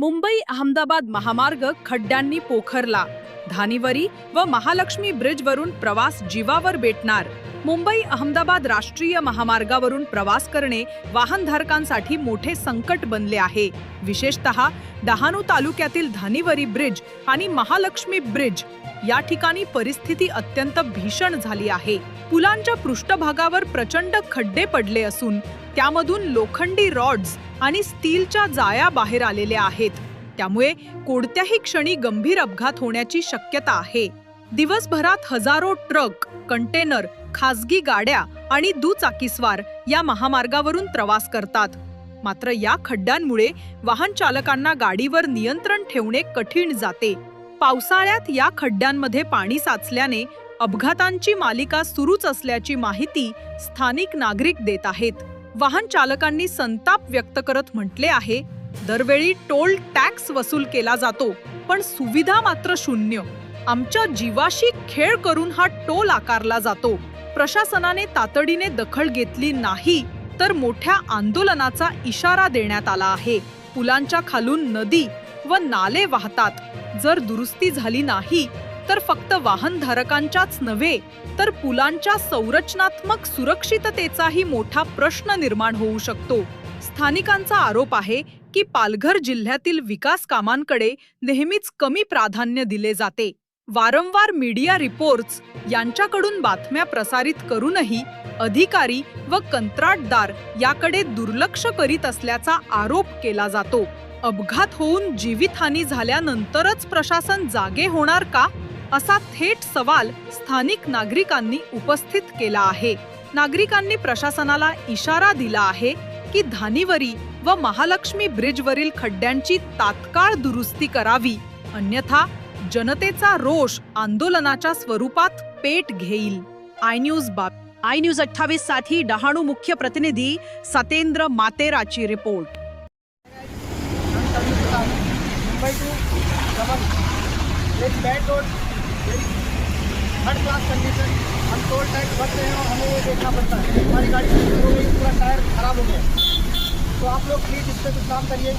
मुंबई अहमदाबाद महामार्ग खड्ड्यांनी पोखरला. धानिवरी व महालक्ष्मी ब्रिजवरून प्रवास जीवावर बेटणार. मुंबई अहमदाबाद राष्ट्रीय महामार्गावरून प्रवास करणे वाहनधारकांसाठी मोठे संकट बनले आहे. विशेषतः डहाणू तालुक्यातील धानिवरी ब्रिज आणि महालक्ष्मी ब्रिज या ठिकाणी परिस्थिती अत्यंत भीषण झाली आहे. पुलांच्या पृष्ठभागावर प्रचंड खड्डे पडले असून त्यामधून लोखंडी रॉड्स आणि स्टीलच्या जाळ्या बाहेर आलेल्या आहेत. त्यामुळे कोणत्याही क्षणी गंभीर अपघात होण्याची शक्यता आहे. दिवसभरात हजारो ट्रक कंटेनर खासगी गाड्या आणि दुचाकीस्वार या महामार्गावरून प्रवास करतात. मात्र या खड्ड्यांमुळे वाहन चालकांना गाडीवर नियंत्रण ठेवणे कठीण जाते. पावसाळ्यात या खड्ड्यांमध्ये पाणी साचल्याने अपघातांची मालिका सुरूच असल्याची माहिती स्थानिक नागरिक देत आहेत. वाहन चालकांनी संताप व्यक्त करत म्हटले आहे दरवेळी टोल टॅक्स वसूल केला जातो पण सुविधा मात्र शून्य. आमच्या जीवाशी खेळ करून हा टोल आकारला जातो. प्रशासनाने तातडीने दखल घेतली नाही तर मोठ्या आंदोलनाचा इशारा देण्यात आला आहे. पुलांच्या खालून नदी व नाले वाहतात. जर दुरुस्ती झाली नाही तर फक्त वाहनधारकांच्याच नव्हे तर पुलांच्या संरचनात्मक सुरक्षिततेचाही मोठा प्रश्न निर्माण होऊ शकतो. स्थानिकांचा आरोप आहे की पालघर जिल्ह्यातील विकास कामांकडे नेहमीच कमी प्राधान्य दिले जाते. वारंवार मीडिया रिपोर्ट्स यांच्याकडून बातम्या प्रसारित करूनही अधिकारी व कंत्राटदार याकडे दुर्लक्ष करीत असल्याचा आरोप केला जातो. अपघात होऊन जीवितहानी झाल्यानंतरच प्रशासन जागे होणार का? असा थेट सवाल स्थानिक नागरिकांनी उपस्थित केला आहे. नागरिकांनी प्रशासनाला इशारा दिला आहे की धानिवरी व महालक्ष्मी ब्रिजवरील खड्ड्यांची तात्काळ दुरुस्ती करावी अन्यथा जनतेचा रोष आंदोलनाच्या स्वरूपात पेट घेईल. आय न्यूज बाब आय न्यूज अठ्ठावीससाठी डहाणू मुख्य प्रतिनिधी सतेंद्र मातेराची रिपोर्ट. मुंबई टू दमन एक bad road third class condition हम टोल टैक्स भर रहे हैं और हमें ये देखना पड़ता है। हमारी गाड़ी हो पूरा टायर खराब हो गया। आप लोग प्लीज़ इस पर कुछ काम करिए।